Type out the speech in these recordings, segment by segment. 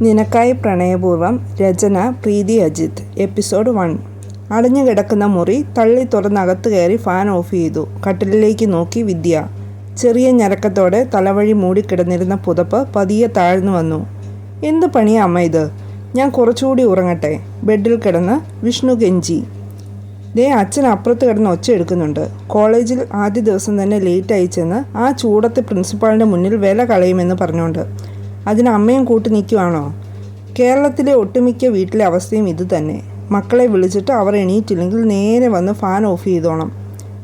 നിനക്കായി പ്രണയപൂർവം രചന പ്രീതി അജിത്. Episode one. അടഞ്ഞു കിടക്കുന്ന മുറി തള്ളി തുറന്നകത്ത് കയറി ഫാൻ ഓഫ് ചെയ്തു. കട്ടിലിലേക്ക് നോക്കി വിദ്യ. ചെറിയ ഞരക്കത്തോടെ തലവഴി മൂടിക്കിടന്നിരുന്ന പുതപ്പ് പതിയെ താഴ്ന്നു വന്നു. എന്ത് പണിയാ അമ്മ ഇത്? ഞാൻ കുറച്ചുകൂടി ഉറങ്ങട്ടെ. ബെഡിൽ കിടന്ന് വിഷ്ണു ഗെഞ്ചി. ദേ അച്ഛൻ അപ്പുറത്ത് കിടന്ന് ഒച്ച എടുക്കുന്നുണ്ട്. കോളേജിൽ ആദ്യ ദിവസം തന്നെ ലേറ്റ് അയച്ചെന്ന് ചെന്ന് ആ ചൂടത്തെ പ്രിൻസിപ്പാളിന്റെ മുന്നിൽ വില കളയുമെന്ന് പറഞ്ഞുകൊണ്ട്. അതിന് അമ്മയും കൂട്ടി നിൽക്കുവാണോ കേരളത്തിലെ ഒട്ടുമിക്ക വീട്ടിലെ അവസ്ഥയും ഇത് തന്നെ. മക്കളെ വിളിച്ചിട്ട് അവർ എണീറ്റില്ലെങ്കിൽ നേരെ വന്ന് ഫാൻ ഓഫ് ചെയ്തോണം.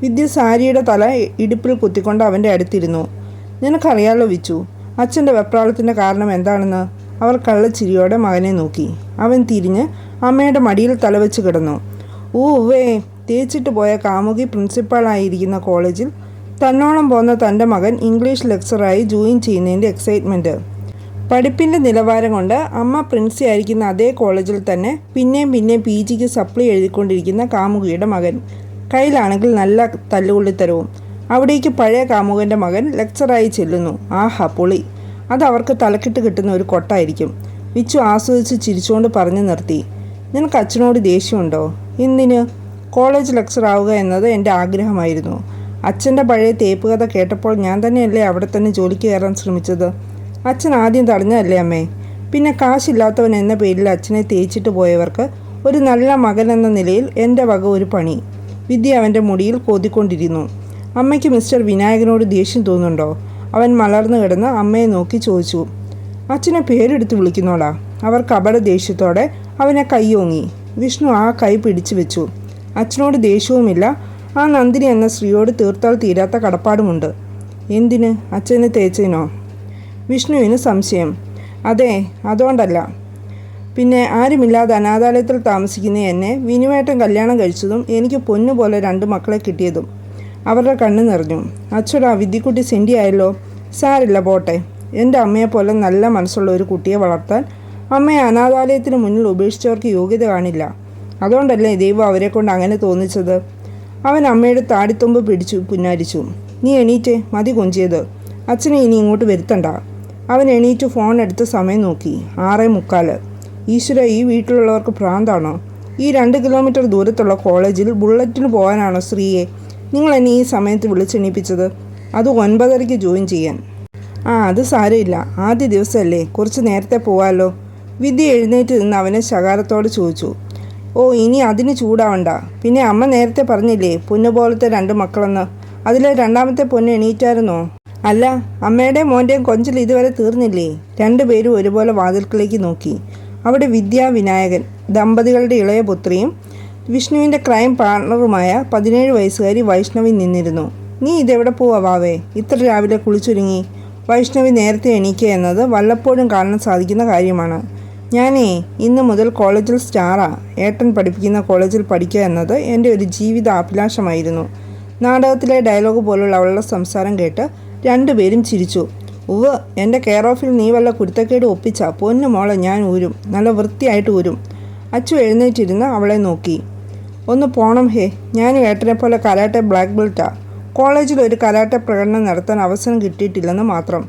വിദ്യ സാരിയുടെ തല ഇടുപ്പിൽ കുത്തിക്കൊണ്ട് അവന്റെ അടുത്തിരുന്നു. നിനക്കറിയാലോ വിച്ചു അച്ഛന്റെ വെപ്രാളത്തിന്റെ കാരണം എന്താണെന്ന്? അവർ കള്ളച്ചിരിയോടെ മകനെ നോക്കി. അവൻ തിരിഞ്ഞ് അമ്മയുടെ മടിയിൽ തലവെച്ച് കിടന്നു. ഊവേ തേച്ചിട്ട് പോയ കാമുകി പ്രിൻസിപ്പാളായിരിക്കുന്ന കോളേജിൽ തന്നോളം പോന്ന തന്റെ മകൻ ഇംഗ്ലീഷ് ലെക്ചറായി ജോയിൻ ചെയ്യുന്നതിന്റെ എക്സൈറ്റ്മെന്റ് പഠിപ്പിന്റെ നിലവാരം കൊണ്ട് അമ്മ പ്രിൻസി ആയിരിക്കുന്ന അതേ കോളേജിൽ തന്നെ പിന്നെയും പിന്നെയും പി ജിക്ക് സപ്ലി എഴുതിക്കൊണ്ടിരിക്കുന്ന കാമുകിയുടെ മകൻ. കയ്യിലാണെങ്കിൽ നല്ല തല്ലുകൊള്ളിത്തരവും. അവിടേക്ക് പഴയ കാമുകന്റെ മകൻ ലെക്ചറായി ചെല്ലുന്നു. ആഹാ പൊളി. അത് അവർക്ക് തലക്കിട്ട് കിട്ടുന്ന ഒരു കൊട്ടായിരിക്കും. വിച്ചു ആസ്വദിച്ച് ചിരിച്ചുകൊണ്ട് പറഞ്ഞു നിർത്തി. നിനക്ക് അച്ഛനോട് ദേഷ്യമുണ്ടോ? എന്തിന്? കോളേജ് ലെക്ചർ ആവുക എന്നത് എന്റെ ആഗ്രഹമായിരുന്നു. അച്ഛന്റെ പഴയ തേപ്പ് കഥ കേട്ടപ്പോൾ ഞാൻ തന്നെയല്ലേ അവിടെ തന്നെ ജോലിക്ക് കയറാൻ ശ്രമിച്ചത്? അച്ഛൻ ആദ്യം തടഞ്ഞതല്ലേ അമ്മേ? പിന്നെ കാശില്ലാത്തവൻ എന്ന പേരിൽ അച്ഛനെ തേച്ചിട്ട് പോയവർക്ക് ഒരു നല്ല മകൻ എന്ന നിലയിൽ എന്റെ വക ഒരു പണി. വിദ്യ അവന്റെ മുടിയിൽ കോതിക്കൊണ്ടിരുന്നു. അമ്മയ്ക്ക് മിസ്റ്റർ വിനായകനോട് ദേഷ്യം തോന്നുന്നുണ്ടോ? അവൻ മലർന്നു കിടന്ന് അമ്മയെ നോക്കി ചോദിച്ചു. അച്ഛനെ പേരെടുത്ത് വിളിക്കുന്നോടാ? അവർ കപട ദേഷ്യത്തോടെ അവനെ കൈയോങ്ങി. വിഷ്ണു ആ കൈ പിടിച്ചു വെച്ചു. അച്ഛനോട് ദേഷ്യവുമില്ല. ആ നന്ദിനി എന്ന സ്ത്രീയോട് തീർത്താൽ തീരാത്ത കടപ്പാടുമുണ്ട്. എന്തിന്? അച്ഛനെ തേച്ചതിനോ വിഷ്ണുവിന് സംശയം. അതെ അതുകൊണ്ടല്ല. പിന്നെ ആരുമില്ലാതെ അനാഥാലയത്തിൽ താമസിക്കുന്ന എന്നെ വിനുവേട്ടൻ കല്യാണം കഴിച്ചതും എനിക്ക് പൊന്നുപോലെ രണ്ട് മക്കളെ കിട്ടിയതും അവരുടെ കണ്ണ് നിറഞ്ഞു. അച്ഛടാ വിദ്യക്കുട്ടി സെൻഡിയായല്ലോ സാരില്ല പോട്ടെ. എന്റെ അമ്മയെപ്പോലെ നല്ല മനസ്സുള്ള ഒരു കുട്ടിയെ വളർത്താൻ അമ്മയെ അനാഥാലയത്തിന് മുന്നിൽ ഉപേക്ഷിച്ചവർക്ക് യോഗ്യത കാണില്ല. അതുകൊണ്ടല്ലേ ദൈവം അവരെ കൊണ്ട് അങ്ങനെ തോന്നിച്ചത്? അവൻ അമ്മയുടെ താടിത്തുമ്പ് പിടിച്ചു പുന്നാരിച്ചു. നീ എണീറ്റേ മതി കൊഞ്ചിയത്. അച്ഛനെ ഇനി ഇങ്ങോട്ട് വരുത്തണ്ട. അവൻ എണീറ്റ് ഫോൺ എടുത്ത് സമയം നോക്കി. ആറേ മുക്കാൽ. ഈശ്വര ഈ വീട്ടിലുള്ളവർക്ക് ഭ്രാന്താണോ? ഈ രണ്ട് കിലോമീറ്റർ ദൂരത്തുള്ള കോളേജിൽ ബുള്ളറ്റിന് പോകാനാണോ സ്ത്രീയെ? നിങ്ങൾ എന്നെ ഈ സമയത്ത് വിളിച്ചെണീപ്പിച്ചത്? അത് ഒൻപതരയ്ക്ക് ജോയിൻ ചെയ്യാൻ. ആ അത് സാരമില്ല. ആദ്യ ദിവസമല്ലേ. കുറച്ച് നേരത്തെ പോവാമല്ലോ വിദ്യ എഴുന്നേറ്റ് നിന്ന് അവനെ ശകാരത്തോട് ചോദിച്ചു. ഓ ഇനി അതിന് ചൂടാവണ്ട. പിന്നെ അമ്മ നേരത്തെ പറഞ്ഞില്ലേ പൊന്നു പോലത്തെ രണ്ട് മക്കളെന്ന്. അതിലെ രണ്ടാമത്തെ പൊന്ന് എണീറ്റായിരുന്നോ? അല്ല അമ്മയുടെയും മോന്റെയും കൊഞ്ചൽ ഇതുവരെ തീർന്നില്ലേ? രണ്ടുപേരും ഒരുപോലെ വാതിൽക്കിലേക്ക് നോക്കി. അവിടെ വിദ്യാ വിനായകൻ ദമ്പതികളുടെ ഇളയ പുത്രിയും വിഷ്ണുവിന്റെ ക്രൈം പാർട്ണറുമായ പതിനേഴ് വയസ്സുകാരി വൈഷ്ണവി നിന്നിരുന്നു. നീ ഇതെവിടെ പോവാ വാവേ? ഇത്ര രാവിലെ കുളിച്ചൊരുങ്ങി. വൈഷ്ണവി നേരത്തെ എണീക്കുക എന്നത് വല്ലപ്പോഴും കാണാൻ സാധിക്കുന്ന കാര്യമാണ്. ഞാനേ ഇന്ന് മുതൽ കോളേജിൽ സ്റ്റാറാ. ഏട്ടൻ പഠിപ്പിക്കുന്ന കോളേജിൽ പഠിക്കുക എന്നത് എന്റെ ഒരു ജീവിത അഭിലാഷമായിരുന്നു. നാടകത്തിലെ ഡയലോഗ് പോലുള്ള അവളുടെ സംസാരം കേട്ട് രണ്ടുപേരും ചിരിച്ചു. ഉവ് എന്റെ കെയർ ഓഫിൽ നീ വല്ല കുരുത്തക്കേട് ഒപ്പിച്ച? പൊന്നു മോളെ ഞാൻ ഊരും. നല്ല വൃത്തിയായിട്ട് ഊരും. അച്ചു എഴുന്നേറ്റിരുന്ന് അവളെ നോക്കി. ഒന്ന് പോണം ഹേ. ഞാൻ ഏട്ടനെ പോലെ കരാട്ടെ ബ്ലാക്ക് ബെൽറ്റാ. കോളേജിൽ ഒരു കരാട്ടെ പ്രകടനം നടത്താൻ അവസരം കിട്ടിയിട്ടില്ലെന്ന് മാത്രം.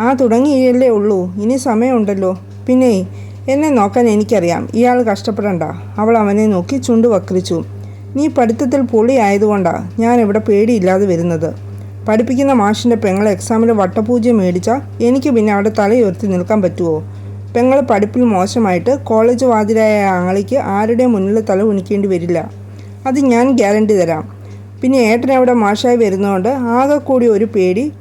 ആ തുടങ്ങിയല്ലേ ഉള്ളൂ. ഇനി സമയമുണ്ടല്ലോ. പിന്നെ എന്നെ നോക്കാൻ എനിക്കറിയാം. ഇയാൾ കഷ്ടപ്പെടണ്ട. അവൾ അവനെ നോക്കി ചുണ്ടു വക്രിച്ചു. നീ പഠിത്തത്തിൽ പൊളിയായതുകൊണ്ടാണ് ഇവിടെ പേടിയില്ലാതെ വരുന്നത്. പഠിപ്പിക്കുന്ന മാഷിന്റെ പെങ്ങളെ എക്സാമിൽ വട്ടപൂജ മേടിച്ചാൽ എനിക്ക് പിന്നെ അവിടെ തലയുയർത്തി നിൽക്കാൻ പറ്റുമോ പെങ്ങൾ പഠിപ്പിൽ മോശമായിട്ട് കോളേജ് വാതിലായ ആളിക്ക് ആരുടെ മുന്നിൽ തല ഉണിക്കേണ്ടി വരില്ല. അത് ഞാൻ ഗ്യാരണ്ടി തരാം. പിന്നെ ഏട്ടൻ അവിടെ മാഷായി വരുന്നതുകൊണ്ട് ആകെ കൂടി ഒരു പേടി.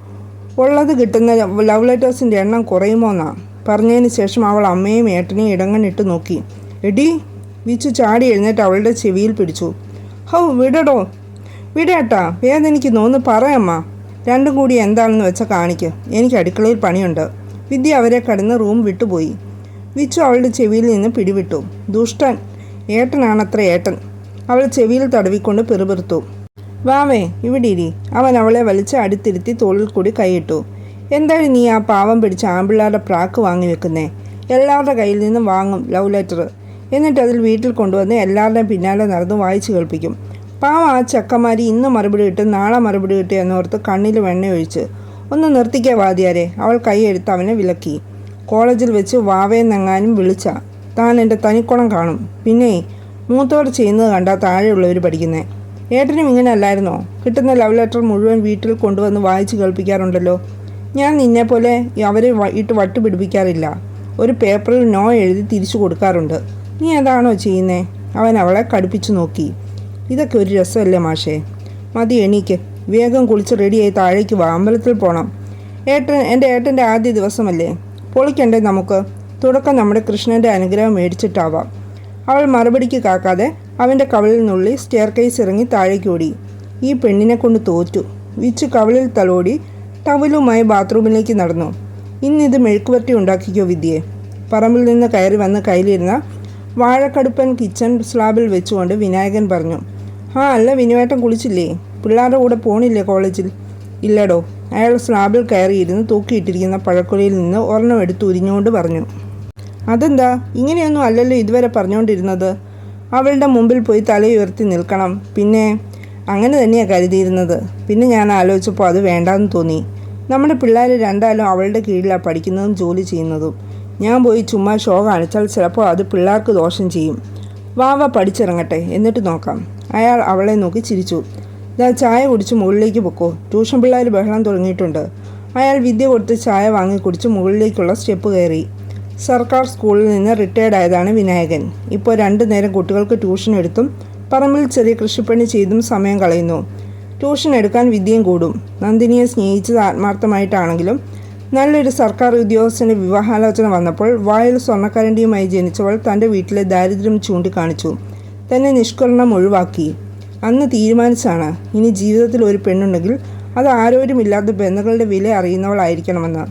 ഉള്ളത് കിട്ടുന്ന ലവ് ലെറ്റേഴ്സിന്റെ എണ്ണം കുറയുമോന്നാ? പറഞ്ഞതിന് ശേഷം അവൾ അമ്മയും ഏട്ടനെയും ഇടങ്ങണിട്ട് നോക്കി. എടി വിച്ചു ചാടി എഴുന്നേറ്റ് അവളുടെ ചെവിയിൽ പിടിച്ചു. ഹൗ വിടടോ. വിടേട്ടാ വേദനിക്കുന്നു. ഒന്ന് പറയമ്മ. രണ്ടും കൂടി എന്താണെന്ന് വെച്ചാൽ കാണിക്ക്. എനിക്ക് അടുക്കളയിൽ പണിയുണ്ട്. വിദ്യ അവരെ കടന്ന് റൂം വിട്ടുപോയി. വിച്ചു അവളുടെ ചെവിയിൽ നിന്ന് പിടിവിട്ടു. ദുഷ്ടൻ. ഏട്ടനാണത്ര ഏട്ടൻ. അവൾ ചെവിയിൽ തടവിക്കൊണ്ട് പിറുപിറുത്തു. വാവേ ഇവിടെ ഇരി. അവൻ അവളെ വലിച്ച് അടുത്തിരുത്തി തോളിൽ കൂടി കൈയിട്ടു. എന്താണ് നീ ആ പാവം പിടിച്ച ആമ്പിള്ളാരുടെ പ്രാക്ക് വാങ്ങി വെക്കുന്നേ? എല്ലാവരുടെ കയ്യിൽ നിന്നും വാങ്ങും ലവ് ലെറ്റർ എന്നിട്ട് അതിൽ വീട്ടിൽ കൊണ്ടുവന്ന് എല്ലാവരുടെയും പിന്നാലെ നടന്ന് വായിച്ചു കേൾപ്പിക്കും. പാവം ആ ചക്കമാരി ഇന്ന് മറുപടി കിട്ടും നാളെ മറുപടി കിട്ടും എന്നോർത്ത് കണ്ണിൽ വെണ്ണ ഒഴിച്ച് ഒന്ന് നിർത്തിക്കേ വാദിയാരെ അവൾ കൈയെടുത്ത് അവനെ വിലക്കി. കോളേജിൽ വെച്ച് വാവേന്നെങ്ങാനും വിളിച്ച. താൻ എന്റെ തനിക്കുണം കാണും. പിന്നെ മൂത്തവർ ചെയ്യുന്നത് കണ്ടാൽ താഴെയുള്ളവർ പഠിക്കുന്നേ. ഏട്ടനും ഇങ്ങനെ അല്ലായിരുന്നോ കിട്ടുന്ന ലവ് ലെറ്റർ മുഴുവൻ വീട്ടിൽ കൊണ്ടുവന്ന് വായിച്ച് കേൾപ്പിക്കാറുണ്ടല്ലോ. ഞാൻ നിന്നെപ്പോലെ അവരെ ഇട്ട് വട്ട് പിടിപ്പിക്കാറില്ല. ഒരു പേപ്പറിൽ നോ എഴുതി തിരിച്ചു കൊടുക്കാറുണ്ട്. നീ അതാണോ ചെയ്യുന്നേ? അവൻ അവളെ കടുപ്പിച്ചു നോക്കി. ഇതൊക്കെ ഒരു രസമല്ലേ മാഷേ? മതി എണീക്ക്. വേഗം കുളിച്ച് റെഡിയായി താഴേക്ക് വാ. അമ്പലത്തിൽ പോകണം ഏട്ടൻ എന്റെ ഏട്ടന്റെ ആദ്യ ദിവസമല്ലേ? പൊളിക്കണ്ടേ നമുക്ക്? തുടക്കം നമ്മുടെ കൃഷ്ണന്റെ അനുഗ്രഹം മേടിച്ചിട്ടാവാം. അവൾ മറുപടിക്ക് കാക്കാതെ അവന്റെ കവളിൽ നുള്ളി സ്റ്റെയർ കേസ് ഇറങ്ങി താഴേക്ക് ഓടി. ഈ പെണ്ണിനെ കൊണ്ട് തോറ്റു. വിച്ച് കവളിൽ തലോടി ടവലുമായി ബാത്റൂമിലേക്ക് നടന്നു. ഇന്നിത് മെഴുക്കുവരട്ടി ഉണ്ടാക്കിക്കോ വിദ്യയെ പറമ്പിൽ നിന്ന് കയറി വന്ന് കയ്യിലിരുന്ന വാഴക്കടുപ്പൻ കിച്ചൺ സ്ലാബിൽ വെച്ചുകൊണ്ട് വിനായകൻ പറഞ്ഞു ആ അല്ല വിനുവേട്ടൻ കുളിച്ചില്ലേ? പിള്ളേരുടെ കൂടെ പോണില്ലേ കോളേജിൽ? ഇല്ലടോ. അയാൾ സ്ലാബിൽ കയറിയിരുന്ന് തൂക്കിയിട്ടിരിക്കുന്ന പഴക്കുലയിൽ നിന്ന് ഒരെണ്ണം എടുത്ത് ഉരിഞ്ഞുകൊണ്ട് പറഞ്ഞു. അതെന്താ? ഇങ്ങനെയൊന്നും അല്ലല്ലോ ഇതുവരെ പറഞ്ഞുകൊണ്ടിരുന്നത് അവളുടെ മുമ്പിൽ പോയി തലയുയർത്തി നിൽക്കണം. പിന്നെ അങ്ങനെ തന്നെയാണ് കരുതിയിരുന്നത്. പിന്നെ ഞാൻ ആലോചിച്ചപ്പോൾ അത് വേണ്ടാന്ന് തോന്നി. നമ്മുടെ പിള്ളേർ രണ്ടാലും അവളുടെ കീഴിലാണ് പഠിക്കുന്നതും ജോലി ചെയ്യുന്നതും. ഞാൻ പോയി ചുമ്മാ ഷോ കാണിച്ചാൽ ചിലപ്പോൾ അത് പിള്ളേർക്ക് ദോഷം ചെയ്യും. വാവ പഠിച്ചിറങ്ങട്ടെ. എന്നിട്ട് നോക്കാം. അയാൾ അവളെ നോക്കി ചിരിച്ചു. ദാ ചായ കുടിച്ച് മുകളിലേക്ക് പൊക്കോ. ട്യൂഷൻ പിള്ളേർ ബഹളം തുടങ്ങിയിട്ടുണ്ട്. അയാൾ വിദ്യ കൊടുത്ത് ചായ വാങ്ങി കുടിച്ച് മുകളിലേക്കുള്ള സ്റ്റെപ്പ് കയറി. സർക്കാർ സ്കൂളിൽ നിന്ന് റിട്ടയർഡ് ആയതാണ് വിനായകൻ. ഇപ്പോൾ രണ്ടു നേരം കുട്ടികൾക്ക് ട്യൂഷൻ എടുത്തും പറമ്പിൽ ചെറിയ കൃഷിപ്പണി ചെയ്തും സമയം കളയുന്നു. ട്യൂഷൻ എടുക്കാൻ വിദ്യയും കൂടും. നന്ദിനിയെ സ്നേഹിച്ചത് ആത്മാർത്ഥമായിട്ടാണെങ്കിലും നല്ലൊരു സർക്കാർ ഉദ്യോഗസ്ഥന്റെ വിവാഹാലോചന വന്നപ്പോൾ വായിൽ സ്വർണക്കരണ്ടിയുമായി ജനിച്ചവൾ തന്റെ വീട്ടിലെ ദാരിദ്ര്യം ചൂണ്ടിക്കാണിച്ചു. തന്നെ നിഷ്കരണം ഒഴിവാക്കി അന്ന് തീരുമാനിച്ചാണ്. ഇനി ജീവിതത്തിൽ ഒരു പെണ്ണുണ്ടെങ്കിൽ അത് ആരോരുമില്ലാത്ത ബന്ധങ്ങളുടെ വില അറിയുന്നവളായിരിക്കണമെന്ന്.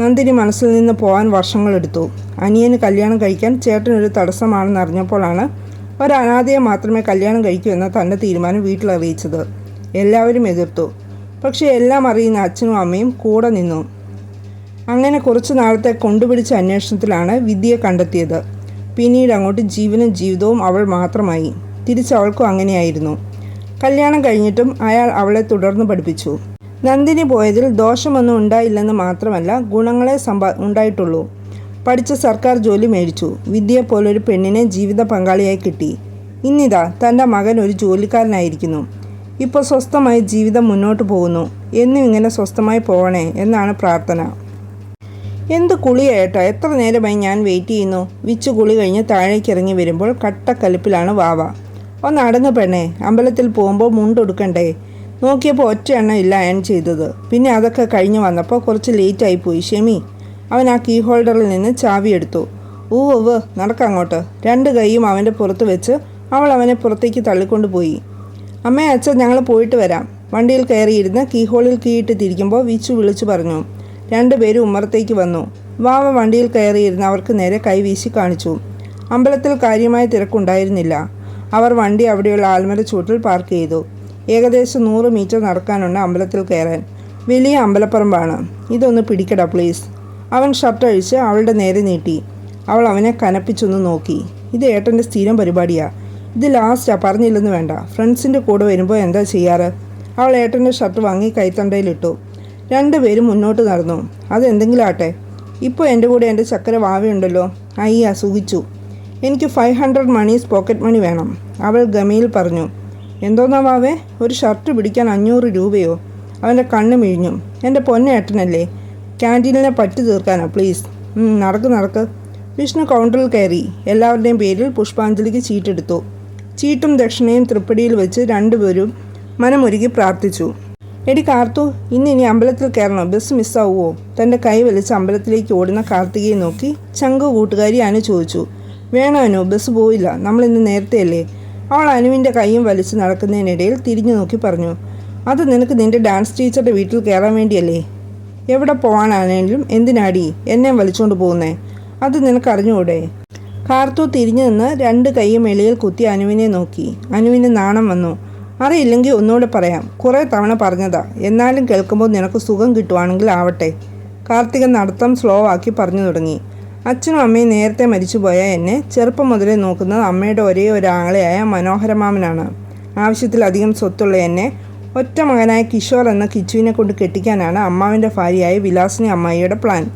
നന്ദിനി മനസ്സിൽ നിന്ന് പോകാൻ വർഷങ്ങളെടുത്തു അനിയന് കല്യാണം കഴിക്കാൻ ചേട്ടനൊരു തടസ്സമാണെന്ന് അറിഞ്ഞപ്പോഴാണ് ഒരു അനാഥയെ മാത്രമേ കല്യാണം കഴിക്കൂ എന്ന തന്റെ തീരുമാനം വീട്ടിലറിയിച്ചത് എല്ലാവരും എതിർത്തു. പക്ഷേ എല്ലാം അറിയുന്ന അച്ഛനും അമ്മയും കൂടെ നിന്നു. അങ്ങനെ കുറച്ചു നാളത്തെ കൊണ്ടുപിടിച്ച അന്വേഷണത്തിലാണ് വിദ്യയെ കണ്ടെത്തിയത്. പിന്നീട് അങ്ങോട്ട് ജീവനും ജീവിതവും അവൾ മാത്രമായി. തിരിച്ചവൾക്കും അങ്ങനെയായിരുന്നു. കല്യാണം കഴിഞ്ഞിട്ടും അയാൾ അവളെ തുടർന്ന് പഠിപ്പിച്ചു. നന്ദിനി പോയതിൽ ദോഷമൊന്നും ഉണ്ടായില്ലെന്ന് മാത്രമല്ല ഗുണങ്ങളെ സമ്പാ ഉണ്ടായിട്ടുള്ളൂ. പഠിച്ച സർക്കാർ ജോലി മേടിച്ചു. പോലൊരു പെണ്ണിനെ ജീവിത പങ്കാളിയായി കിട്ടി. ഇന്നിതാ തന്റെ മകൻ ഒരു ജോലിക്കാരനായിരിക്കുന്നു. ഇപ്പോൾ സ്വസ്ഥമായി ജീവിതം മുന്നോട്ട് പോകുന്നു. എന്നും ഇങ്ങനെ സ്വസ്ഥമായി പോകണേ എന്നാണ് പ്രാർത്ഥന. എന്ത് കുളിയേട്ട എത്ര നേരമായി ഞാൻ വെയിറ്റ് ചെയ്യുന്നു? വിച്ചു കുളി കഴിഞ്ഞ് താഴേക്ക് ഇറങ്ങി വരുമ്പോൾ കട്ടക്കലിപ്പിലാണ് വാവ. ഒന്ന് അടങ്ങ് പെണ്ണേ അമ്പലത്തിൽ പോകുമ്പോൾ മുണ്ടൊടുക്കണ്ടേ നോക്കിയപ്പോൾ ഒറ്റ എണ്ണം ഇല്ല അയൺ ചെയ്തത്. പിന്നെ അതൊക്കെ കഴിഞ്ഞ് വന്നപ്പോൾ കുറച്ച് ലേറ്റായി പോയി. ഷെമി അവൻ ആ കീ ഹോൾഡറിൽ നിന്ന് ചാവി എടുത്തു. ഊ ഉവ് നടക്കങ്ങോട്ട് രണ്ട് കൈയും അവന്റെ പുറത്ത് വെച്ച് അവൾ അവനെ പുറത്തേക്ക് തള്ളിക്കൊണ്ട് പോയി. അമ്മേ അച്ഛൻ ഞങ്ങൾ പോയിട്ട് വരാം. വണ്ടിയിൽ കയറിയിരുന്ന് കീ ഹോളിൽ കീയിട്ട് തിരിക്കുമ്പോൾ വിച്ചു വിളിച്ചു പറഞ്ഞു. രണ്ടുപേരും ഉമ്മറത്തേക്ക് വന്നു. വാവ വണ്ടിയിൽ കയറിയിരുന്ന് അവർക്ക് നേരെ കൈവീശി കാണിച്ചു. അമ്പലത്തിൽ കാര്യമായ തിരക്കുണ്ടായിരുന്നില്ല. അവർ വണ്ടി അവിടെയുള്ള ആൽമര ചൂട്ടിൽ പാർക്ക് ചെയ്തു. ഏകദേശം നൂറ് മീറ്റർ നടക്കാനുണ്ട് അമ്പലത്തിൽ കയറാൻ. വലിയ അമ്പലപ്പറമ്പാണ്. ഇതൊന്ന് പിടിക്കടാ പ്ലീസ്. അവൻ ഷർട്ട് അഴിച്ച് അവളുടെ നേരെ നീട്ടി. അവൾ അവനെ കനപ്പിച്ചൊന്ന് നോക്കി. ഇത് ഏട്ടന്റെ സ്ഥിരം പരിപാടിയാ. ഇത് ലാസ്റ്റാ പറഞ്ഞില്ലെന്ന് വേണ്ട. ഫ്രണ്ട്സിന്റെ കൂടെ വരുമ്പോൾ എന്താ ചെയ്യാറ്? അവൾ ഏട്ടന്റെ ഷർട്ട് വാങ്ങി കൈത്തണ്ടയിലിട്ടു രണ്ടുപേരും മുന്നോട്ട് നടന്നു. അതെന്തെങ്കിലും ആട്ടെ ഇപ്പോൾ എന്റെ കൂടെ എന്റെ ചക്കര വാവയുണ്ടല്ലോ. അയ്യ സുഖിച്ചു. എനിക്ക് five hundred monies pocket money വേണം. അവൾ ഗമയിൽ പറഞ്ഞു. എന്തോന്നാ വാവേ? ഒരു ഷർട്ട് പിടിക്കാൻ അഞ്ഞൂറ് രൂപയോ? അവന്റെ കണ്ണ് മിഴിഞ്ഞു. എന്റെ പൊന്നേട്ടനല്ലേ ക്യാന്റീനിനെ പറ്റി തീർക്കാനോ പ്ലീസ് നടക്ക് നടക്ക്. വിഷ്ണു കൗണ്ടറിൽ കയറി. എല്ലാവരുടെയും പേരിൽ പുഷ്പാഞ്ജലിക്ക് ചീട്ടെടുത്തു. ചീട്ടും ദക്ഷിണയും തൃപ്പടിയിൽ വെച്ച് രണ്ടുപേരും മനമൊരുക്കി പ്രാർത്ഥിച്ചു. എടി കാർത്തു ഇന്ന് ഇനി അമ്പലത്തിൽ കയറണോ. ബസ് മിസ്സാവുമോ തന്റെ കൈ വലിച്ച് അമ്പലത്തിലേക്ക് ഓടുന്ന കാർത്തികയെ നോക്കി ചങ്കു കൂട്ടുകാരി അനു ചോദിച്ചു. വേണോ അനു ബസ് പോയില്ല നമ്മൾ ഇന്ന് നേരത്തെയല്ലേ? അവൾ അനുവിന്റെ കൈയും വലിച്ച് നടക്കുന്നതിനിടയിൽ തിരിഞ്ഞു നോക്കി പറഞ്ഞു. അത് നിനക്ക് നിന്റെ ഡാൻസ് ടീച്ചറുടെ വീട്ടിൽ കയറാൻ വേണ്ടിയല്ലേ? എവിടെ പോകാനാണെങ്കിലും എന്തിനാടി എന്നെ വലിച്ചുകൊണ്ട് പോകുന്നേ? അത് നിനക്കറിഞ്ഞുകൂടെ കാർത്തു തിരിഞ്ഞു നിന്ന് രണ്ട് കൈയും എളിയിൽ കുത്തി അനുവിനെ നോക്കി. അനുവിന് നാണം വന്നു. അറിയില്ലെങ്കിൽ ഒന്നുകൂടെ പറയാം. കുറേ തവണ പറഞ്ഞതാ. എന്നാലും കേൾക്കുമ്പോൾ നിനക്ക് സുഖം കിട്ടുവാണെങ്കിൽ ആവട്ടെ. കാർത്തികൻ നടത്തം സ്ലോ ആക്കി പറഞ്ഞു തുടങ്ങി. അച്ഛനും അമ്മയും നേരത്തെ മരിച്ചുപോയ എന്നെ ചെറുപ്പം മുതലേ നോക്കുന്നത് അമ്മയുടെ ഒരേ ഒരു ആങ്ങളെയായ മനോഹരമാമനാണ് ആവശ്യത്തിലധികം സ്വത്തുള്ള എന്നെ ഒറ്റ മകനായ കിഷോർ എന്ന കിച്ചുവിനെ കൊണ്ട് കെട്ടിക്കാനാണ് അമ്മാവിന്റെ ഭാര്യയായ വിലാസിനി അമ്മായിയുടെ പ്ലാൻ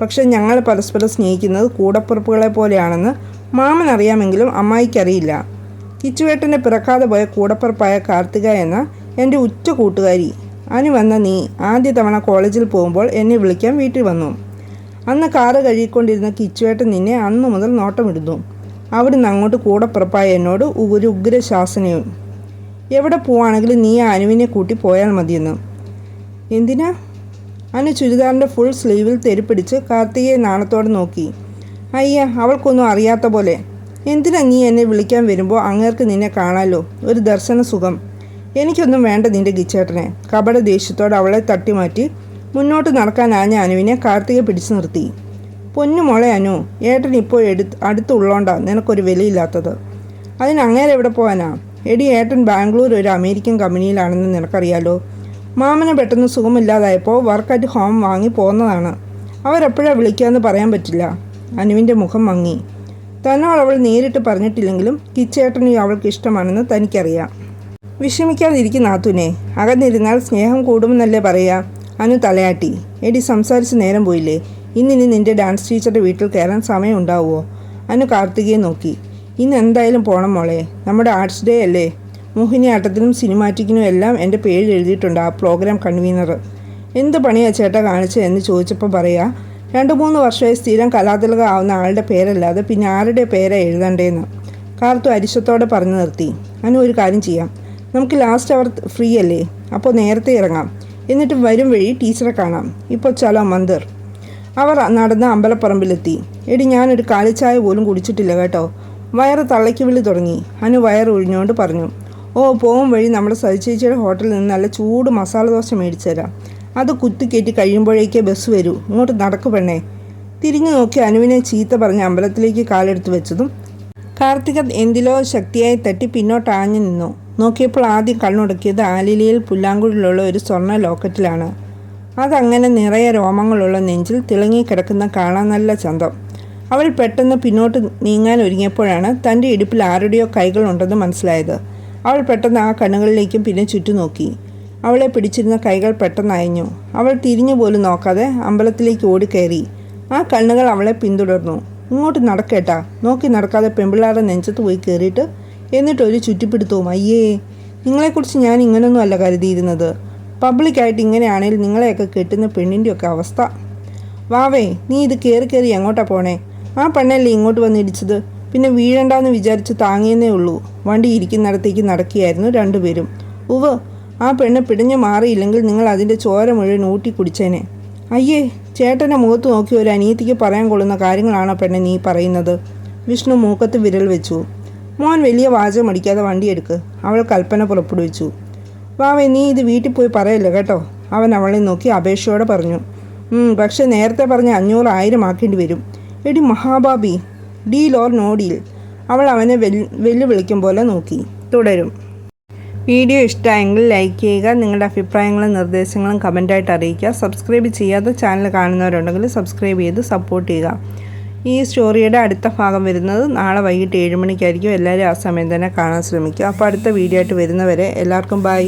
പക്ഷെ ഞങ്ങൾ പരസ്പരം സ്നേഹിക്കുന്നത് കൂടപ്പുറപ്പുകളെ പോലെയാണെന്ന് മാമൻ അറിയാമെങ്കിലും അമ്മായിക്കറിയില്ല കിച്ചുവേട്ടന്റെ പിറക്കാതെ പോയ കൂടപ്പുറപ്പായ കാർത്തിക എന്ന എന്റെ ഉറ്റ കൂട്ടുകാരി. അനു വന്ന നീ ആദ്യ തവണ കോളേജിൽ പോകുമ്പോൾ എന്നെ വിളിക്കാൻ വീട്ടിൽ വന്നു. അന്ന് കാറ് കഴുകിക്കൊണ്ടിരുന്ന കിച്ചുവേട്ടൻ നിന്നെ അന്ന് മുതൽ നോട്ടമിടുന്നു. അവിടുന്ന് അങ്ങോട്ട് കൂടപ്പുറപ്പായ എന്നോട് ഒരു ഉഗ്ര ശാസനയും എവിടെ പോവാണെങ്കിലും നീ അനുവിനെ കൂട്ടി പോയാൽ മതിയെന്ന്. എന്തിനാ? അനു ചുരിദാറിന്റെ ഫുൾ സ്ലീവിൽ തെരുപ്പിടിച്ച് കാർത്തികയെ നാണത്തോടെ നോക്കി. അയ്യ അവൾക്കൊന്നും അറിയാത്ത പോലെ. എന്തിനാ നീ എന്നെ വിളിക്കാൻ വരുമ്പോൾ അങ്ങേർക്ക് നിന്നെ കാണാലോ? ഒരു ദർശന സുഖം. എനിക്കൊന്നും വേണ്ട നിന്റെ ഗിച്ചേട്ടനെ കപട ദേഷ്യത്തോടെ അവളെ തട്ടിമാറ്റി മുന്നോട്ട് നടക്കാൻ ആഞ്ഞ അനുവിനെ കാർത്തിക പിടിച്ചു നിർത്തി. പൊന്നു മോളെ അനു ഏട്ടൻ ഇപ്പോൾ എടുത്ത് അടുത്തുള്ളോണ്ടാ നിനക്കൊരു വിലയില്ലാത്തത്. അതിന് അങ്ങേരെ എവിടെ പോകാനാ എടി ഏട്ടൻ ബാംഗ്ലൂർ ഒരു അമേരിക്കൻ കമ്പനിയിലാണെന്ന് നിനക്കറിയാലോ. മാമനെ പെട്ടെന്ന് സുഖമില്ലാതായപ്പോൾ വർക്ക് അറ്റ് ഹോം വാങ്ങി പോന്നതാണ്. അവരെപ്പോഴാണ് വിളിക്കാമെന്ന് പറയാൻ പറ്റില്ല. അനുവിന്റെ മുഖം മങ്ങി. തന്നോട് അവൾ നേരിട്ട് പറഞ്ഞിട്ടില്ലെങ്കിലും കിച്ചേട്ടനും അവൾക്ക് ഇഷ്ടമാണെന്ന് തനിക്കറിയാം. വിഷമിക്കാതിരിക്കുന്ന നാത്തുനെ. അകന്നിരുന്നാൽ സ്നേഹം കൂടുമെന്നല്ലേ പറയാ. അനു തലയാട്ടി. എടി സംസാരിച്ച് നേരം പോയില്ലേ? ഇന്നിനി നിന്റെ ഡാൻസ് ടീച്ചറുടെ വീട്ടിൽ കയറാൻ സമയം ഉണ്ടാവുമോ അനു കാർത്തികയെ നോക്കി. ഇന്ന് എന്തായാലും പോണം മോളെ. നമ്മുടെ ആർട്സ് ഡേ അല്ലേ? മോഹിനിയാട്ടത്തിനും സിനിമാറ്റിക്കിനും എല്ലാം എന്റെ പേര് എഴുതിയിട്ടുണ്ട് ആ പ്രോഗ്രാം കൺവീനർ. എന്ത് പണിയാ ചേട്ടാ കാണിച്ചത് എന്ന് ചോദിച്ചപ്പോൾ പറയാ രണ്ട് മൂന്ന് വർഷമായി സ്ഥിരം കലാതിലക ആവുന്ന ആളുടെ പേരല്ലാതെ പിന്നെ ആരുടെ പേരാ എഴുതണ്ടേന്ന് കാർത്തു അരിശത്തോടെ പറഞ്ഞു നിർത്തി. അനു ഒരു കാര്യം ചെയ്യാം. നമുക്ക് ലാസ്റ്റ് അവർ ഫ്രീ അല്ലേ? അപ്പോൾ നേരത്തെ ഇറങ്ങാം. എന്നിട്ട് വരും വഴി ടീച്ചറെ കാണാം. ഇപ്പോൾ ചലോ മന്ദിർ. അവർ നടന്ന് അമ്പലപ്പറമ്പിലെത്തി. എടി ഞാനൊരു കാലിച്ചായ പോലും കുടിച്ചിട്ടില്ല കേട്ടോ. വയറ് തള്ളയ്ക്ക് വിളി തുടങ്ങി. അനു വയറ് ഒഴിഞ്ഞുകൊണ്ട് പറഞ്ഞു. ഓ പോകും വഴി നമ്മുടെ സജിച്ചേച്ചിയുടെ ഹോട്ടലിൽ നിന്ന് നല്ല ചൂട് മസാല ദോശ മേടിച്ചു തരാം. അത് കുത്തിക്കയറ്റി കഴിയുമ്പോഴേക്കേ ബസ് വരൂ. ഇങ്ങോട്ട് നടക്കു പെണ്ണേ. തിരിഞ്ഞു നോക്കി അനുവിനെ ചീത്ത പറഞ്ഞ് അമ്പലത്തിലേക്ക് കാലെടുത്ത് വെച്ചതും കാർത്തിക എന്തിലോ ശക്തിയായി തട്ടി പിന്നോട്ട് ആഞ്ഞു നിന്നു. നോക്കിയപ്പോൾ ആദ്യം കണ്ണുടക്കിയത് ആലിലയിൽ പുല്ലാങ്കുഴിലുള്ള ഒരു സ്വർണ ലോക്കറ്റിലാണ്. അതങ്ങനെ നിറയെ രോമങ്ങളുള്ള നെഞ്ചിൽ തിളങ്ങിക്കിടക്കുന്ന കാണാൻ നല്ല ചന്തം. അവൾ പെട്ടെന്ന് പിന്നോട്ട് നീങ്ങാൻ ഒരുങ്ങിയപ്പോഴാണ് തന്റെ ഇടുപ്പിൽ ആരുടെയോ കൈകളുണ്ടെന്ന് മനസ്സിലായത്. അവൾ പെട്ടെന്ന് ആ കണ്ണുകളിലേക്കും പിന്നെ ചുറ്റും നോക്കി അവളെ പിടിച്ചിരുന്ന കൈകൾ പെട്ടെന്നയഞ്ഞു അവൾ തിരിഞ്ഞു പോലും നോക്കാതെ അമ്പലത്തിലേക്ക് ഓടിക്കയറി. ആ കണ്ണുകൾ അവളെ പിന്തുടർന്നു. ഇങ്ങോട്ട് നടക്കേട്ടാ. നോക്കി നടക്കാതെ പെമ്പിള്ളാരെ നെഞ്ചത്ത് പോയി കയറിയിട്ട് എന്നിട്ടൊരു ചുറ്റിപ്പിടുത്തവും. അയ്യേ നിങ്ങളെക്കുറിച്ച് ഞാൻ ഇങ്ങനൊന്നും അല്ല കരുതിയിരുന്നത്. പബ്ലിക്കായിട്ട് ഇങ്ങനെയാണെങ്കിൽ നിങ്ങളെയൊക്കെ കെട്ടുന്ന പെണ്ണിന്റെയൊക്കെ അവസ്ഥ. വാവേ നീ ഇത് കയറി കയറി എങ്ങോട്ടാ പോണേ? ആ പെണ്ണല്ലേ ഇങ്ങോട്ട് വന്ന് ഇടിച്ചത് പിന്നെ വീഴണ്ടെന്ന് വിചാരിച്ച് താങ്ങിയെന്നേ ഉള്ളൂ. വണ്ടി ഇരിക്കുന്നിടത്തേക്ക് നടക്കുകയായിരുന്നു രണ്ടുപേരും. ഉവ് ആ പെണ്ണ് പിടിഞ്ഞു മാറിയില്ലെങ്കിൽ നിങ്ങൾ അതിന്റെ ചോര മുഴുവൻ ഊട്ടി കുടിച്ചേനെ. അയ്യേ ചേട്ടന്റെ മുഖത്ത് നോക്കി ഒരു അനിയത്തിക്ക് പറയാൻ കൊള്ളുന്ന കാര്യങ്ങളാണോ പെണ്ണെ നീ പറയുന്നത്? വിഷ്ണു മൂക്കത്ത് വിരൽ വെച്ചു. മോൻ വലിയ വാചകം അടിക്കാതെ വണ്ടിയെടുക്ക് അവൾ കൽപ്പന പുറപ്പെടുവിച്ചു. വാവേ നീ ഇത് വീട്ടിൽ പോയി പറയല്ലേ കേട്ടോ? അവൻ അവളെ നോക്കി അപേക്ഷയോടെ പറഞ്ഞു. പക്ഷേ നേരത്തെ പറഞ്ഞ അഞ്ഞൂറ് ആയിരം ആക്കേണ്ടി വരും. എടി മഹാബാബി ഡീൽ ഓർ നോ ഡീൽ അവൾ അവനെ വെല്ലു വെല്ലുവിളിക്കും പോലെ നോക്കി. തുടരും. വീഡിയോ ഇഷ്ടമായെങ്കിൽ ലൈക്ക് ചെയ്യുക നിങ്ങളുടെ അഭിപ്രായങ്ങളും നിർദ്ദേശങ്ങളും കമന്റായിട്ട് അറിയിക്കുക. സബ്സ്ക്രൈബ് ചെയ്യാതെ ചാനൽ കാണുന്നവരുണ്ടെങ്കിൽ സബ്സ്ക്രൈബ് ചെയ്ത് സപ്പോർട്ട് ചെയ്യുക. ഈ സ്റ്റോറിയുടെ അടുത്ത ഭാഗം വരുന്നത് നാളെ വൈകിട്ട് ഏഴ് മണിക്കായിരിക്കും. എല്ലാവരും ആ സമയം തന്നെ കാണാൻ ശ്രമിക്കുക. അപ്പോൾ അടുത്ത വീഡിയോ ആയിട്ട് വരുന്നവരെ എല്ലാവർക്കും ബൈ